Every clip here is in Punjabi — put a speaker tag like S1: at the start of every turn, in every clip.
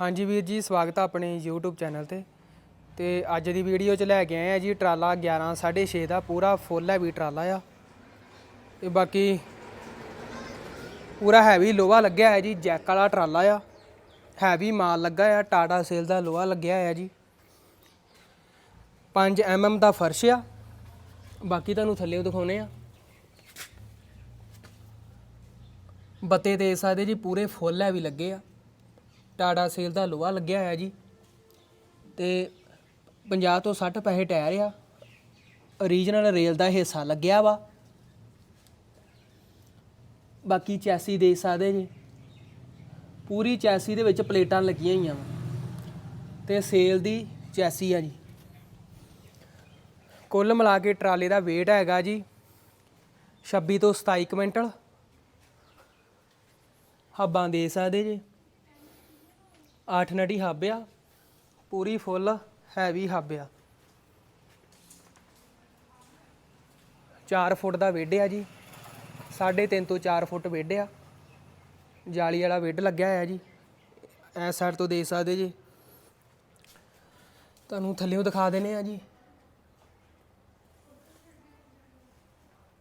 S1: ਹਾਂਜੀ ਵੀਰ ਜੀ, ਸਵਾਗਤ ਆ ਆਪਣੇ YouTube ਚੈਨਲ ਤੇ। ਤੇ ਅੱਜ ਦੀ ਵੀਡੀਓ 'ਚ ਲੈ ਕੇ ਆਏ ਆ ਜੀ ਟਰਾਲਾ 11 6.5 ਦਾ, ਪੂਰਾ ਫੁੱਲ ਹੈਵੀ ਟਰਾਲਾ ਆ। ਤੇ ਬਾਕੀ ਪੂਰਾ ਹੈਵੀ ਲੋਹਾ ਲੱਗਿਆ ਹੈ ਜੀ, ਜੈਕ ਵਾਲਾ ਟਰਾਲਾ ਆ। ਹੈਵੀ ਮਾਲ ਲੱਗਾ ਆ, ਟਾਟਾ ਸੇਲ ਦਾ ਲੋਹਾ ਲੱਗਿਆ ਆ ਜੀ। 5 mm ਦਾ ਫਰਸ਼ ਆ। ਬਾਕੀ ਤੁਹਾਨੂੰ ਥੱਲੇ ਦਿਖਾਉਨੇ ਆ। ਬੱਤੇ ਦੇ ਸਕਦੇ ਜੀ, ਪੂਰੇ ਫੁੱਲ ਹੈਵੀ ਲੱਗੇ ਆ। ਟਾਟਾ ਸੇਲ ਦਾ ਲੋਹਾ ਲੱਗਿਆ ਹੋਇਆ ਜੀ। ਤੇ 50 ਤੋਂ 60 ਪੈਸੇ ਟਾਇਰ ਆ। ਰੀਜਨਲ ਰੇਲ ਦਾ ਹਿੱਸਾ ਲੱਗਿਆ ਵਾ। ਬਾਕੀ ਚੈਸੀ ਦੇ ਸਕਦੇ ਜੀ। ਪੂਰੀ ਚੈਸੀ ਦੇ ਵਿੱਚ ਪਲੇਟਾਂ ਲੱਗੀਆਂ ਹੋਈਆਂ ਵਾ। ਤੇ ਸੇਲ ਦੀ ਚੈਸੀ ਆ ਜੀ। ਕੁੱਲ ਮਿਲਾ ਕੇ ਟਰਾਲੇ ਦਾ weight ਹੈਗਾ ਜੀ 26 ਤੋਂ 27 ਕੁਇੰਟਲ। ਹੱਬਾਂ ਦੇ ਸਕਦੇ ਜੀ। 8 ਨਟੀ ਹੱਬ ਆ ਪੂਰੀ ਫੁੱਲ ਹੈਵੀ ਹੱਬ ਆ 4 ਫੁੱਟ ਦਾ ਵਿੱਡ ਆ ਜੀ 3.5 ਤੋਂ 4 ਫੁੱਟ ਵਿੱਡ ਆ ਜਾਲੀ ਵਾਲਾ ਵਿੱਡ ਲੱਗਿਆ ਹੋਇਆ ਜੀ ਐ ਸਾਈਡ ਤੋਂ ਦੇਖ ਸਕਦੇ ਜੀ। ਤੁਹਾਨੂੰ ਥੱਲੇੋਂ ਦਿਖਾ ਦੇਣੇ ਆ ਜੀ।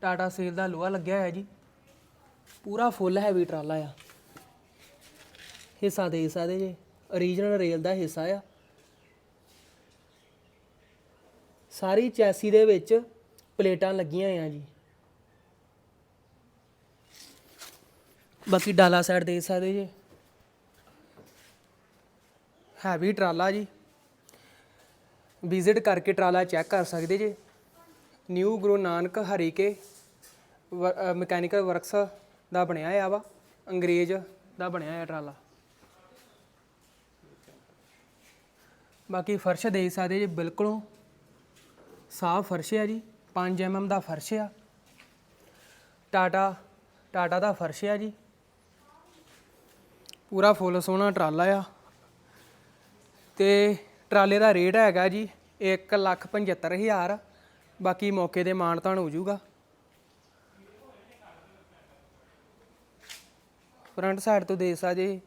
S1: ਟਾਟਾ ਸੇਲ ਦਾ ਲੋਹਾ ਲੱਗਿਆ ਹੋਇਆ ਜੀ। ਪੂਰਾ ਫੁੱਲ ਹੈਵੀ ਟਰਾਲਾ ਆ। ਹਿੱਸਾ ਦੇ ਸਕਦੇ ਜੀ। ਰੀਜਨਲ ਰੇਲ ਦਾ ਹਿੱਸਾ ਆ। ਸਾਰੀ ਚੈਸੀ ਦੇ ਵਿੱਚ ਪਲੇਟਾਂ ਲੱਗੀਆਂ ਆ ਜੀ। ਬਾਕੀ ਡਾਲਾ ਸਾਈਡ ਦੇਖ ਸਕਦੇ ਜੀ। ਹੈਵੀ ਟਰਾਲਾ ਜੀ। ਵਿਜ਼ਿਟ ਕਰਕੇ ਟਰਾਲਾ ਚੈੱਕ ਕਰ ਸਕਦੇ ਜੀ। New Guru Nanak Harike Mechanical Works ਦਾ ਬਣਿਆ ਆ ਵਾ। ਅੰਗਰੇਜ਼ ਦਾ ਬਣਿਆ ਆ ਟਰਾਲਾ। ਬਾਕੀ ਫਰਸ਼ ਦੇਖ ਸਕਦੇ ਜੀ ਬਿਲਕੁਲੋਂ ਸਾਫ਼ ਫਰਸ਼ ਆ ਜੀ 5 mm ਦਾ ਫਰਸ਼ ਆ। ਟਾਟਾ ਟਾਟਾ ਦਾ ਫਰਸ਼ ਆ ਜੀ। ਪੂਰਾ ਫੁੱਲ ਸੋਹਣਾ ਟਰਾਲਾ ਆ। ਤੇ ਟਰਾਲੇ ਦਾ ਰੇਟ ਹੈਗਾ ਜੀ 175000 ਬਾਕੀ ਮੌਕੇ ਤੇ ਮਾਨਤਾਨ ਹੋ ਜਾਊਗਾ। ਫਰੰਟ ਸਾਈਡ ਤੋਂ ਦੇਖ ਸਕਦੇ ਜੀ,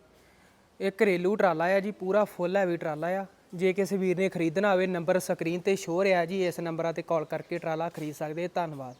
S1: ਇਹ ਘਰੇਲੂ ਟਰਾਲਾ ਆ ਜੀ ਪੂਰਾ ਫੁੱਲ ਹੈਵੀ ਟਰਾਲਾ ਆ। ਜੇ ਕਿਸੇ ਵੀਰ ਨੇ ਖਰੀਦਣਾ ਹੋਵੇ ਨੰਬਰ ਸਕਰੀਨ ਤੇ ਸ਼ੋਅ ਰਿਹਾ ਜੀ, ਇਸ ਨੰਬਰਾਂ ਤੇ ਕਾਲ ਕਰਕੇ ਟਰਾਲਾ ਖਰੀਦ ਸਕਦੇ, ਧੰਨਵਾਦ।